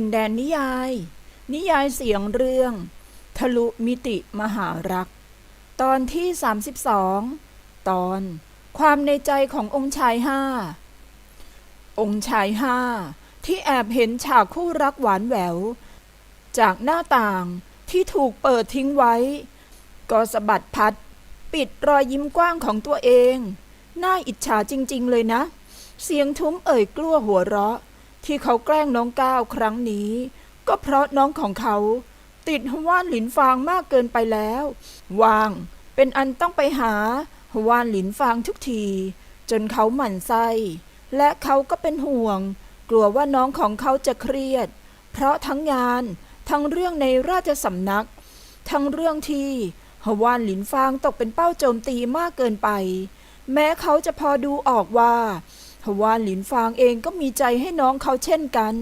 ินแดนนิยาย นิยายเสียงเรื่อง ทะลุมิติมหารัก ตอนที่ 32 ตอน ความในใจขององค์ชายห้า องค์ชายห้า ที่แอบเห็นฉากคู่รักหวานแหวว จากหน้าต่างที่ถูกเปิดทิ้งไว้ ก็สะบัดพัด ปิดรอยยิ้มกว้างของตัวเอง น่าอิจฉาจริง ๆ เลยนะ เสียงทุ้มเอ่ยกลัวหัวเราะ ที่เขาแกล้งน้องก้าวครั้งนี้ ก็เพราะน้องของเขา ติดฮว่านหลินฟางมากเกินไปแล้ว วางเป็นอันต้องไปหาฮว่านหลินฟางทุกที จนเขาหมั่นไส้และเขาก็เป็นห่วง กลัวว่าน้องของเขาจะเครียด เพราะทั้งงานทั้งเรื่องในราชสำนัก ทั้งเรื่องที่ฮวานหลินฟางตกเป็นเป้าโจมตีมากเกินไป แม้เขาจะพอดูออกว่า ฮวาหลินฟางเองก็มีใจให้น้องเขาเช่นกัน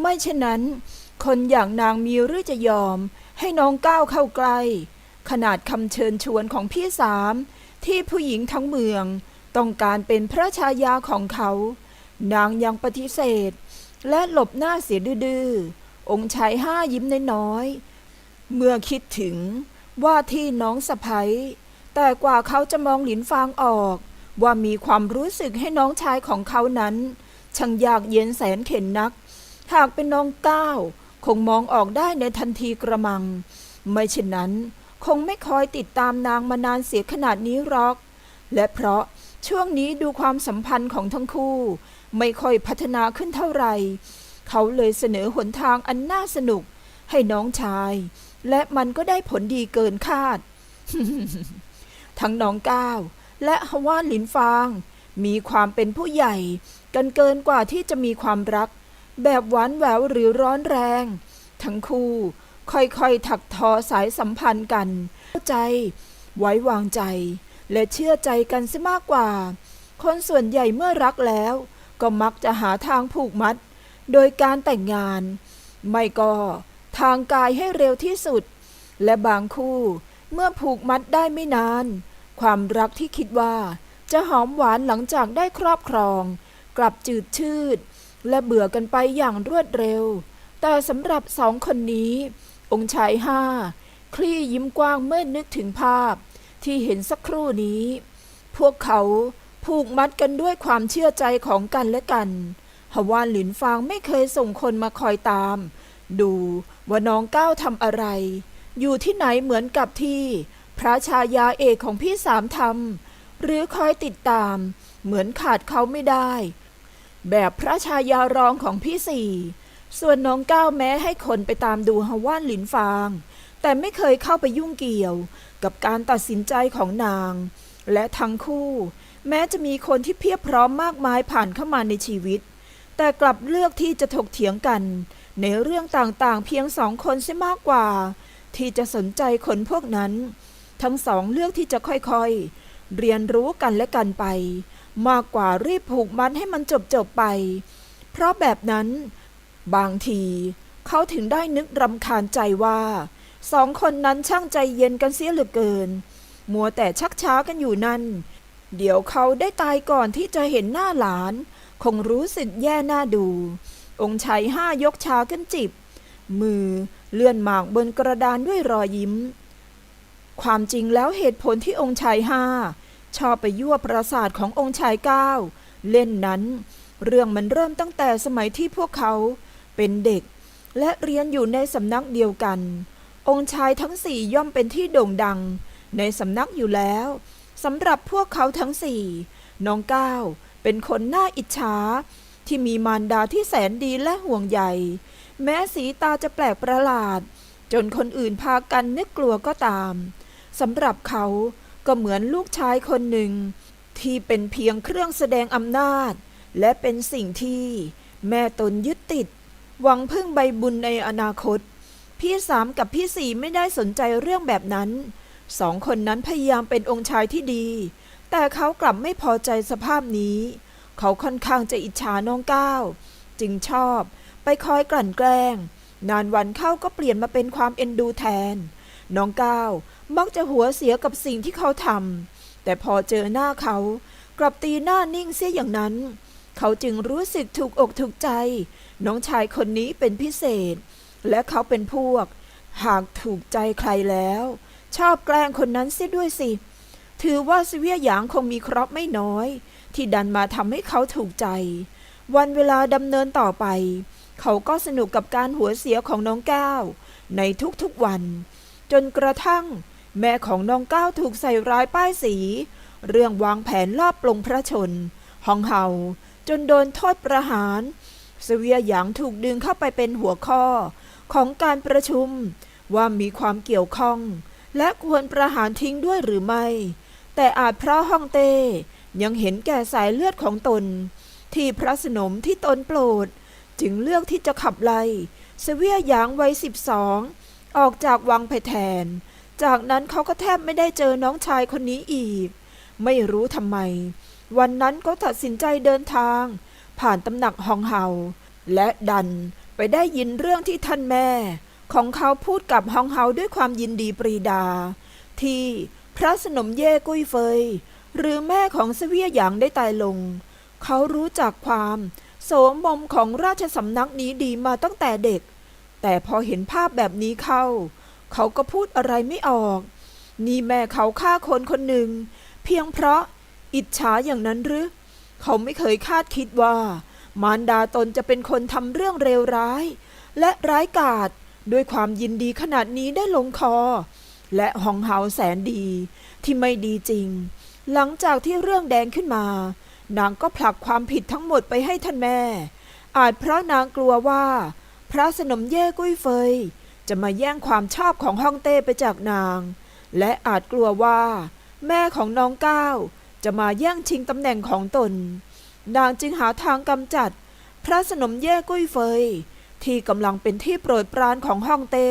ไม่เช่นนั้น คนอย่างนางมีหรือจะยอม ให้น้องก้าวเข้าใกล้ ขนาดคำเชิญชวนของพี่สาม ที่ผู้หญิงทั้งเมือง ต้องการเป็นพระชายาของเขา นางยังปฏิเสธ และหลบหน้าเสียดื้อองค์ชายห้ายิ้มน้อยๆเมื่อคิดถึงว่าที่น้องสะพ้ยแต่กว่าเขาจะมองหลินฟางออก ว่ามีความรู้สึกให้น้องชายของเขานั้น ช่างยากเย็นแสนเข็นนัก หากเป็นน้องก้าวคงมองออกได้ในทันทีกระมัง ไม่เช่นนั้น คงไม่คอยติดตามนางมานานเสียขนาดนี้หรอก และเพราะช่วงนี้ดูความสัมพันธ์ของทั้งคู่ ไม่ค่อยพัฒนาขึ้นเท่าไหร่ เขาเลยเสนอหนทางอันน่าสนุก ให้น้องชาย และมันก็ได้ผลดีเกินคาด ทั้งน้องก้าว และฮวานหลินฟาง มีความเป็นผู้ใหญ่ กันเกินกว่าที่จะมีความรัก แบบหวานแหววหรือร้อนแรง ทั้งคู่ค่อยๆถักทอสายสัมพันธ์กันเข้าใจ ไว้วางใจ และเชื่อใจกันซะมากกว่า คนส่วนใหญ่เมื่อรักแล้ว ก็มักจะหาทางผูกมัด โดยการแต่งงาน ไม่ก็ทางกายให้เร็วที่สุด และบางคู่เมื่อผูกมัดได้ไม่นาน ความรักที่คิดว่าจะหอมหวานหลังจากได้ครอบครอง กลับจืดชืด และเบื่อกันไปอย่างรวดเร็ว แต่สำหรับสองคนนี้ องค์ชายห้า คลี่ยิ้มกว้างเมื่อนึกถึงภาพ ที่เห็นสักครู่นี้ พวกเขาผูกมัดกันด้วยความเชื่อใจของกันและกันฮวานหลินฟางไม่เคยส่งคนมาคอยตาม ดูว่าน้องก้าวทำอะไร อยู่ที่ไหนเหมือนกับที่ พระชายาเอกของพี่สามทำหรือคอยติดตาม เหมือนขาดเขาไม่ได้ แบบพระชายารองของพี่สี่ส่วนน้องก้าวแม้ให้คนไปตามดูฮว่านหลินฟาง แต่ไม่เคยเข้าไปยุ่งเกี่ยวกับการตัดสินใจของนาง และทั้งคู่ แม้จะมีคนที่เพียบพร้อมมากมายผ่านเข้ามาในชีวิต แต่กลับเลือกที่จะถกเถียงกัน ในเรื่องต่างๆ เพียงสองคนเสียมากกว่า ที่จะสนใจคนพวกนั้น ทั้งสองเลือกที่จะค่อยๆ เรียนรู้กันและกันไป มากกว่ารีบผูกมัดให้มันจบๆไป เพราะแบบนั้น บางทีเขาถึงได้นึกรำคาญใจว่า สองคนนั้นช่างใจเย็นกันเสียเหลือเกิน มัวแต่ชักช้ากันอยู่นั่น เดี๋ยวเขาได้ตายก่อนที่จะเห็นหน้าหลาน คงรู้สึกแย่หน้าดู องค์ชายห้ายกชาขึ้นจิบ มือเลื่อนหมากบนกระดานด้วยรอยยิ้ม ความจริงแล้วเหตุผลที่องค์ชายห้าชอบไปยั่วประสาทขององค์ชายเก้าเล่นนั้น เรื่องมันเริ่มตั้งแต่สมัยที่พวกเขาเป็นเด็ก และเรียนอยู่ในสำนักเดียวกัน องค์ชายทั้งสี่ย่อมเป็นที่โด่งดัง ในสำนักอยู่แล้วสำหรับพวกเขาทั้งสี่น้องก้าวเป็นคนน่าอิจฉาที่มีมารดาที่แสนดีและห่วงใยแม้สีตาจะแปลกประหลาด จนคนอื่นพากันนึกกลัวก็ตาม สำหรับเขาก็เหมือนลูกชายคนหนึ่ง ที่เป็นเพียงเครื่องแสดงอำนาจ และเป็นสิ่งที่แม่ตนยึดติด หวังพึ่งใบบุญในอนาคต พี่สามกับพี่สี่ไม่ได้สนใจเรื่องแบบนั้น สองคนนั้นพยายามเป็นองค์ชายที่ดี แต่เขากลับไม่พอใจสภาพนี้ เขาค่อนข้างจะอิจฉาน้องก้าวจึงชอบไปคอยกลั่นแกล้ง นานวันเข้าก็เปลี่ยนมาเป็นความเอ็นดูแทน น้องก้าวมักจะหัวเสียกับสิ่งที่เขาทำแต่พอเจอหน้าเขากลับตีหน้านิ่งเสียอย่างนั้น เขาจึงรู้สึกถูกอกถูกใจ น้องชายคนนี้เป็นพิเศษ และเขาเป็นพวก หากถูกใจใครแล้ว ชอบแกล้งคนนั้นเสียด้วยสิ ถือว่าเสวียหยางคงมีเคราะห์ไม่น้อย ที่ดันมาทำให้เขาถูกใจ วันเวลาดำเนินต่อไป เขาก็สนุกกับการหัวเสียของน้องก้าวในทุกๆวัน จนกระทั่ง แม่ของน้องก้าวถูกใส่ร้ายป้ายสี เรื่องวางแผนลอบปลงพระชนหองเห่าจนโดนโทษประหารเสวียหยางถูกดึงเข้าไปเป็นหัวข้อของการประชุมว่ามีความเกี่ยวข้อง และควรประหารทิ้งด้วยหรือไม่ แต่อาจเพราะฮ่องเต้ยังเห็นแก่สายเลือดของตน ที่พระสนมที่ตนโปรด จึงเลือกที่จะขับไล่เสวียหยางวัยสิบสอง ออกจากวังไปแทน จากนั้นเขาก็แทบไม่ได้เจอน้องชายคนนี้อีก ไม่รู้ทำไม วันนั้นก็ตัดสินใจเดินทาง ผ่านตำหนักฮองเฮาและดันไปได้ยินเรื่องที่ท่านแม่ ของเขาพูดกับฮองเฮาด้วยความยินดีปรีดา ที่พระสนมเย่กุ้ยเฟย หรือแม่ของเสวียหยางได้ตายลง เขารู้จักความโสมมของราชสำนักนี้ดีมาตั้งแต่เด็ก แต่พอเห็นภาพแบบนี้เข้า เขาก็พูดอะไรไม่ออก นี่แม่เขาฆ่าคนคนหนึ่ง เพียงเพราะอิจฉาอย่างนั้นหรือ เขาไม่เคยคาดคิดว่า มารดาตนจะเป็นคนทำเรื่องเลวร้าย และร้ายกาจด้วยความยินดีขนาดนี้ได้ลงคอ และหองเฮาแสนดีที่ไม่ดีจริง หลังจากที่เรื่องแดงขึ้นมา นางก็ผลักความผิดทั้งหมดไปให้ท่านแม่ อาจเพราะนางกลัวว่า พระสนมเย่กุ้ยเฟย จะมาแย่งความชอบของฮ่องเต้ไปจากนาง และอาจกลัวว่า แม่ของน้องก้าวจะมาแย่งชิงตำแหน่งของตน นางจึงหาทางกำจัด พระสนมเย่กุ้ยเฟย ที่กำลังเป็นที่โปรดปรานของฮ่องเต้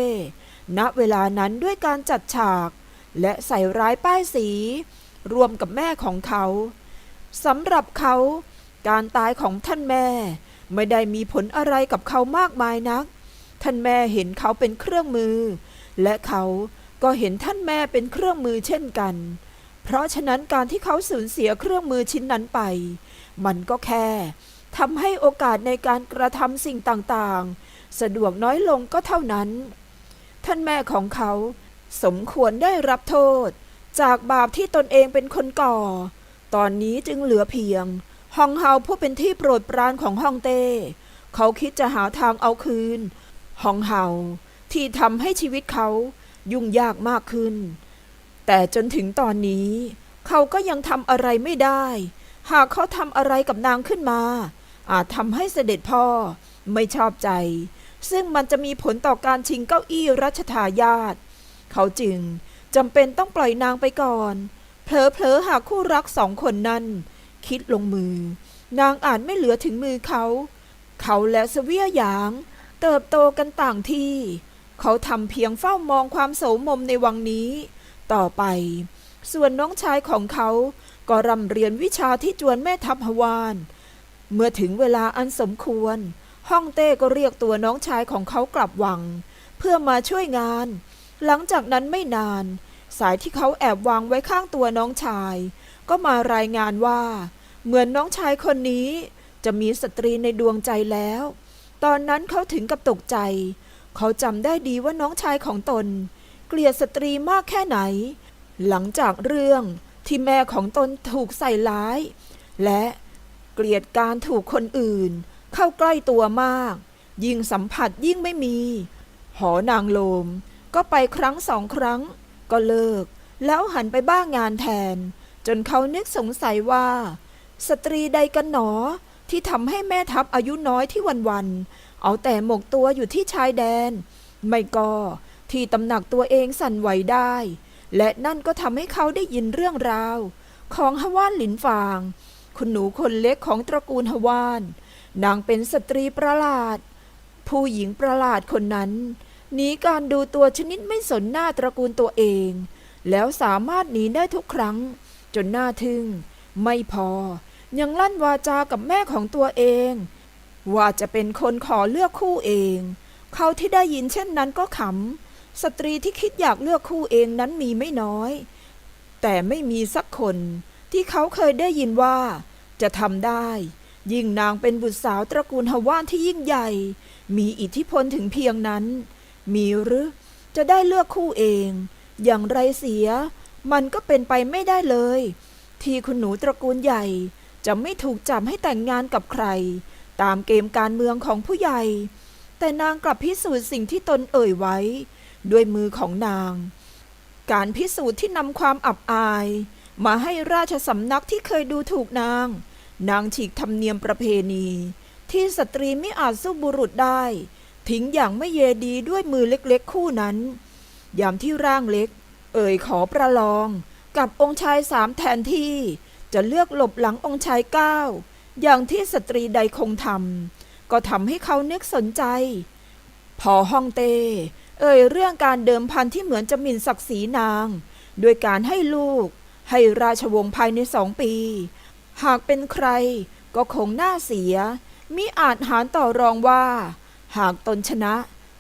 ณเวลานั้นด้วยการจัดฉาก และใส่ร้ายป้ายสี รวมกับแม่ของเขาสำหรับเขา การตายของท่านแม่ ไม่ได้มีผลอะไรกับเขามากมายนัก ท่านแม่เห็นเขาเป็นเครื่องมือ และเขาก็เห็นท่านแม่เป็นเครื่องมือเช่นกัน เพราะฉะนั้นการที่เขาสูญเสียเครื่องมือชิ้นนั้นไป มันก็แค่ทำให้โอกาสในการกระทำสิ่งต่างๆ สะดวกน้อยลงก็เท่านั้น ท่านแม่ของเขาสมควรได้รับโทษ จากบาปที่ตนเองเป็นคนก่อ ตอนนี้จึงเหลือเพียง ฮองเฮาผู้เป็นที่โปรดปรานของฮ่องเต้ เขาคิดจะหาทางเอาคืน ฮองเฮาที่ทำให้ชีวิตเขายุ่งยากมากขึ้น แต่จนถึงตอนนี้ เขาก็ยังทำอะไรไม่ได้ หากเขาทำอะไรกับนางขึ้นมา อาจทำให้เสด็จพ่อไม่ชอบใจ ซึ่งมันจะมีผลต่อการชิงเก้าอี้รัชทายาทเขาจึงจำเป็นต้องปล่อยนางไปก่อนเผลอๆหากคู่รักสองคนนั้น คิดลงมือ นางอาจไม่เหลือถึงมือเขา เขาและเสวียหยาง เติบโตกันต่างที่ เขาทำเพียงเฝ้ามองความโสมมในวังนี้ ต่อไป ส่วนน้องชายของเขาก็ร่ำเรียนวิชาที่จวนแม่ทัพฮวาน เมื่อถึงเวลาอันสมควรฮ่องเต้ก็เรียกตัวน้องชายของเขากลับวัง เพื่อมาช่วยงาน หลังจากนั้นไม่นาน สายที่เขาแอบวางไว้ข้างตัวน้องชาย ก็มารายงานว่า เหมือนน้องชายคนนี้ จะมีสตรีในดวงใจแล้ว ตอนนั้นเขาถึงกับตกใจ เขาจำได้ดีว่าน้องชายของตน เกลียดสตรีมากแค่ไหน หลังจากเรื่องที่แม่ของตนถูกใส่ร้าย และเกลียดการถูกคนอื่น เข้าใกล้ตัวมาก ยิ่งสัมผัสยิ่งไม่มี หอนางโลม ก็ไปครั้งสองครั้ง ก็เลิก แล้วหันไปบ้างงานแทน จนเขานึกสงสัยว่า สตรีใดกันหนอที่ทำให้แม่ทัพอายุน้อยที่วันๆเอาแต่หมกตัวอยู่ที่ชายแดน ไม่ก็ที่ตำหนักตัวเองสั่นไหวได้ และนั่นก็ทำให้เขาได้ยินเรื่องราว ของฮวานหลินฟาง คุณหนูคนเล็กของตระกูลฮวาน นางเป็นสตรีประหลาด ผู้หญิงประหลาดคนนั้นหนีการดูตัวชนิดไม่สนหน้าตระกูลตัวเอง แล้วสามารถหนีได้ทุกครั้ง จนหน่าทึ่ง ไม่พอ ยังลั่นวาจากับแม่ของตัวเอง ว่าจะเป็นคนขอเลือกคู่เอง เขาที่ได้ยินเช่นนั้นก็ขำ สตรีที่คิดอยากเลือกคู่เองนั้นมีไม่น้อย แต่ไม่มีสักคนที่เขาเคยได้ยินว่า จะทำได้ ยิ่งนางเป็นบุตรสาวตระกูลฮาวานที่ยิ่งใหญ่ มีอิทธิพลถึงเพียงนั้น มีหรือจะได้เลือกคู่เอง อย่างไรเสีย มันก็เป็นไปไม่ได้เลย ที่คุณหนูตระกูลใหญ่ จะไม่ถูกจับให้แต่งงานกับใคร ตามเกมการเมืองของผู้ใหญ่ แต่นางกลับพิสูจน์สิ่งที่ตนเอ่ยไว้ ด้วยมือของนาง การพิสูจน์ที่นำความอับอาย มาให้ราชสำนักที่เคยดูถูกนาง นางฉีกธรรมเนียมประเพณี ที่สตรีไม่อาจสู้บุรุษได้ ทิ้งอย่างไม่เยดีด้วยมือเล็กๆคู่นั้น ยามที่ร่างเล็ก เอ่ยขอประลองกับองค์ชายสามแทนที่จะเลือกหลบหลังองค์ชายเก้าอย่างที่สตรีใดคงทำก็ทำให้เขานึกสนใจ พอฮ่องเต้เอ่ยเรื่องการเดิมพันที่เหมือนจะหมิ่นศักดิ์ศรีนางโดยการให้ลูก ให้ราชวงศ์ภายในสองปี หากเป็นใครก็คงน่าเสีย มิอาจหารต่อรองว่า หากตนชนะ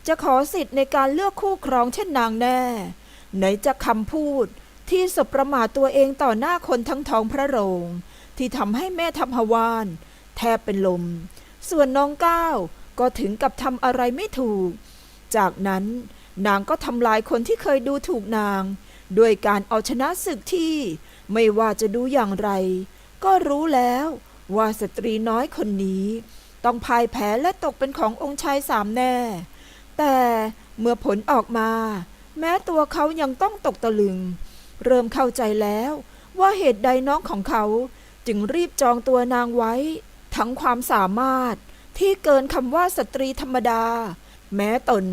จะขอสิทธิ์ในการเลือกคู่ครองเช่นนางแน่ ไหนจะคำพูดที่สบประมาทตัวเองต่อหน้าคนทั้งท้องพระโรง ที่ทำให้แม่ทัพฮวาน แทบเป็นลม ส่วนน้องก้าวก็ถึงกับทำอะไรไม่ถูก จากนั้นนางก็ทำลายคนที่เคยดูถูกนาง ด้วยการเอาชนะศึกที่ไม่ว่าจะดูอย่างไร ก็รู้แล้วว่าสตรีน้อยคนนี้ ต้องพ่ายแพ้และตกเป็นขององค์ชายสามแน่ แต่เมื่อผลออกมา แม้ตัวเขายังต้องตกตะลึง เริ่มเข้าใจแล้วว่าเหตุใดน้องของเขาจึงรีบจองตัวนางไว้ ทั้งความสามารถที่เกินคำว่าสตรีธรรมดา แม้ตน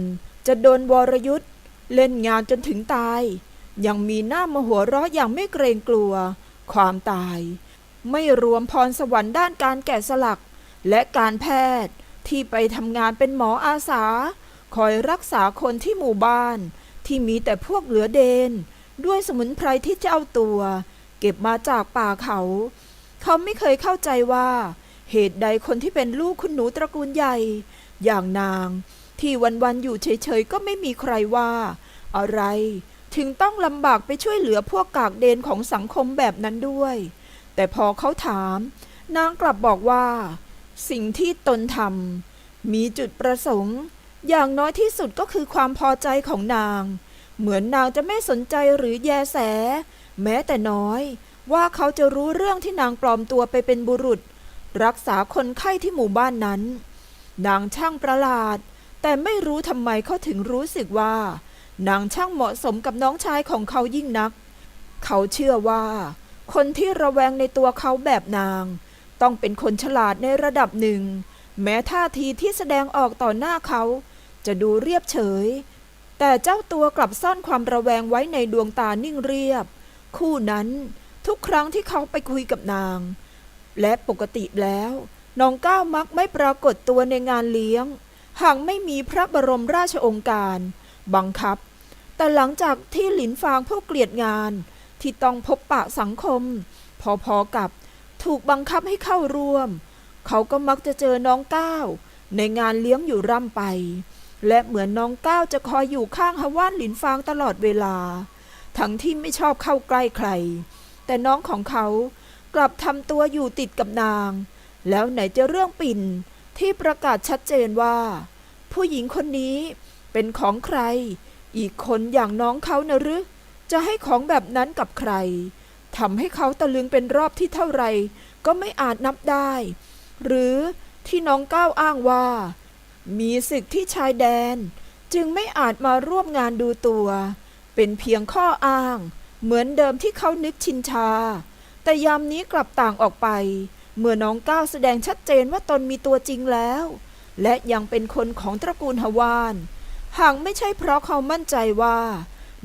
จะโดนวรยุทธ์เล่นงานจนถึงตาย ยังมีหน้ามาหัวเราะอย่างไม่เกรงกลัว ความตาย ไม่รวมพรสวรรค์ด้านการแกะสลัก และการแพทย์ที่ไปทำงานเป็นหมออาสา คอยรักษาคนที่หมู่บ้าน ที่มีแต่พวกเหลือเดน ด้วยสมุนไพรที่เจ้าตัว เก็บมาจากป่าเขา เขาไม่เคยเข้าใจว่า เหตุใดคนที่เป็นลูกคุณหนูตระกูลใหญ่ อย่างนาง ที่วันๆอยู่เฉยๆก็ไม่มีใครว่า อะไร ถึงต้องลำบากไปช่วยเหลือพวกกากเดนของสังคมแบบนั้นด้วย แต่พอเขาถาม นางกลับบอกว่า สิ่งที่ตนทำมีจุดประสงค์ อย่างน้อยที่สุดก็คือความพอใจของนาง เหมือนนางจะไม่สนใจหรือแยแส แม้แต่น้อย ว่าเขาจะรู้เรื่องที่นางปลอมตัวไปเป็นบุรุษ รักษาคนไข้ที่หมู่บ้านนั้น นางช่างประหลาด แต่ไม่รู้ทำไมเขาถึงรู้สึกว่า นางช่างเหมาะสมกับน้องชายของเขายิ่งนัก เขาเชื่อว่า คนที่ระแวงในตัวเขาแบบนาง ต้องเป็นคนฉลาดในระดับหนึ่งแม้ท่าทีที่แสดงออกต่อหน้าเขา จะดูเรียบเฉย แต่เจ้าตัวกลับซ่อนความระแวงไว้ในดวงตานิ่งเรียบ คู่นั้นทุกครั้งที่เขาไปคุยกับนาง และปกติแล้วน้องก้าวมักไม่ปรากฏตัวในงานเลี้ยง หากไม่มีพระบรมราชองค์การ บังคับ แต่หลังจากที่หลินฟางผู้เกลียดงานที่ต้องพบปะสังคม พอๆกับถูกบังคับให้เข้าร่วม เขาก็มักจะเจอน้องก้าวในงานเลี้ยงอยู่ร่ำไป และเหมือนน้องก้าวจะคอยอยู่ข้างฮาว่านหลินฟางตลอดเวลา ทั้งที่ไม่ชอบเข้าใกล้ใคร แต่น้องของเขากลับทำตัวอยู่ติดกับนาง แล้วไหนจะเรื่องปิ่นที่ประกาศชัดเจนว่า ผู้หญิงคนนี้เป็นของใคร อีกคนอย่างน้องเขานะหรือ จะให้ของแบบนั้นกับใครทำให้เขาตะลึงเป็นรอบที่เท่าไรก็ไม่อาจนับได้ หรือที่น้องก้าวอ้างว่า มีศึกที่ชายแดน จึงไม่อาจมาร่วมงานดูตัว เป็นเพียงข้ออ้าง เหมือนเดิมที่เขานึกชินชา แต่ยามนี้กลับต่างออกไป เมื่อน้องก้าวแสดงชัดเจนว่าตนมีตัวจริงแล้ว และยังเป็นคนของตระกูลฮาวาน หากไม่ใช่เพราะเขามั่นใจว่า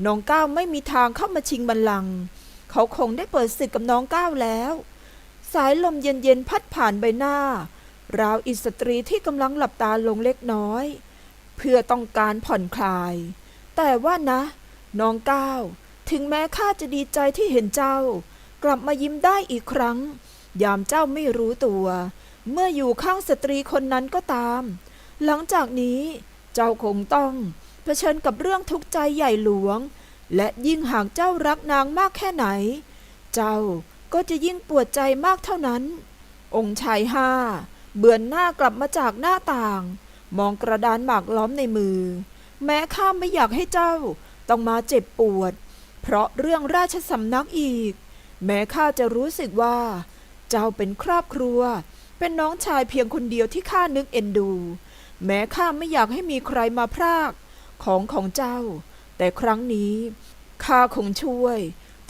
น้องก้าวไม่มีทางเข้ามาชิงบัลลังก์เขาคงได้เปิดศึกกับน้องก้าวแล้ว สายลมเย็นๆพัดผ่านใบหน้า ราวอิสตรีที่กำลังหลับตาลงเล็กน้อย เพื่อต้องการผ่อนคลาย แต่ว่านะ น้องก้าวถึงแม้ข้าจะดีใจที่เห็นเจ้า กลับมายิ้มได้อีกครั้ง ยามเจ้าไม่รู้ตัว เมื่ออยู่ข้างสตรีคนนั้นก็ตาม หลังจากนี้เจ้าคงต้องเผชิญกับเรื่องทุกข์ใจใหญ่หลวง และยิ่งหากเจ้ารักนางมากแค่ไหน เจ้าก็จะยิ่งปวดใจมากเท่านั้น องค์ชายห้า เบือนหน้ากลับมาจากหน้าต่าง มองกระดานหมากล้อมในมือ แม้ข้าไม่อยากให้เจ้า ต้องมาเจ็บปวด เพราะเรื่องราชสำนักอีก แม้ข้าจะรู้สึกว่า เจ้าเป็นครอบครัว เป็นน้องชายเพียงคนเดียวที่ข้านึกเอ็นดู แม้ข้าไม่อยากให้มีใครมาพราก ของของเจ้า แต่ครั้งนี้ข้าคงช่วย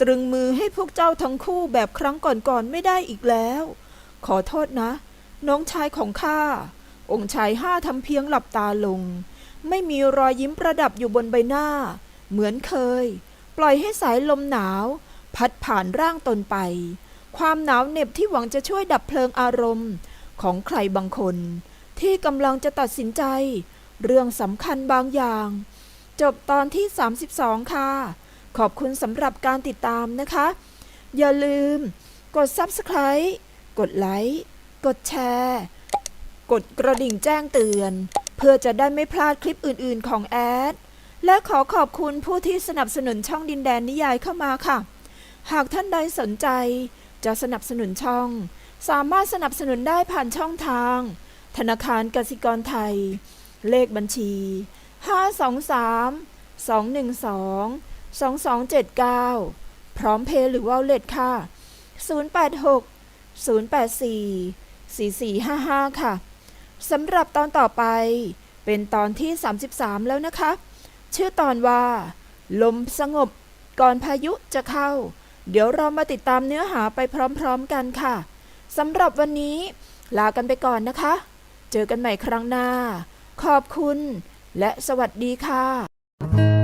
ตรึงมือให้พวกเจ้าทั้งคู่แบบครั้งก่อนๆไม่ได้อีกแล้ว ขอโทษนะ น้องชายของข้า องค์ชายห้าทำเพียงหลับตาลง ไม่มีรอยยิ้มประดับอยู่บนใบหน้า เหมือนเคย ปล่อยให้สายลมหนาว พัดผ่านร่างตนไป ความหนาวเหน็บที่หวังจะช่วยดับเพลิงอารมณ์ของใครบางคน ที่กำลังจะตัดสินใจ เรื่องสำคัญบางอย่าง จบตอนที่ 32 ค่ะ ขอบคุณสำหรับการติดตามนะคะ อย่าลืม กด Subscribe กดไลค์ กดแชร์ กดกระดิ่งแจ้งเตือน เพื่อจะได้ไม่พลาดคลิปอื่นๆของแอด และขอขอบคุณผู้ที่สนับสนุนช่องดินแดนนิยายเข้ามาค่ะ หากท่านใดสนใจ จะสนับสนุนช่อง สามารถสนับสนุนได้ผ่านช่องทาง ธนาคารกสิกรไทย เลขบัญชี 523 212 2279 พร้อมเพย์หรือวอลเล็ตค่ะ 086 084 4455 ค่ะสำหรับตอนต่อไปเป็นตอนที่ 33 แล้วนะคะ ชื่อตอนว่า ลมสงบ ก่อนพายุจะเข้า เดี๋ยวเรามาติดตามเนื้อหาไปพร้อมๆกันค่ะสำหรับวันนี้ ลากันไปก่อนนะคะ เจอกันใหม่ครั้งหน้า ขอบคุณ และสวัสดีค่ะ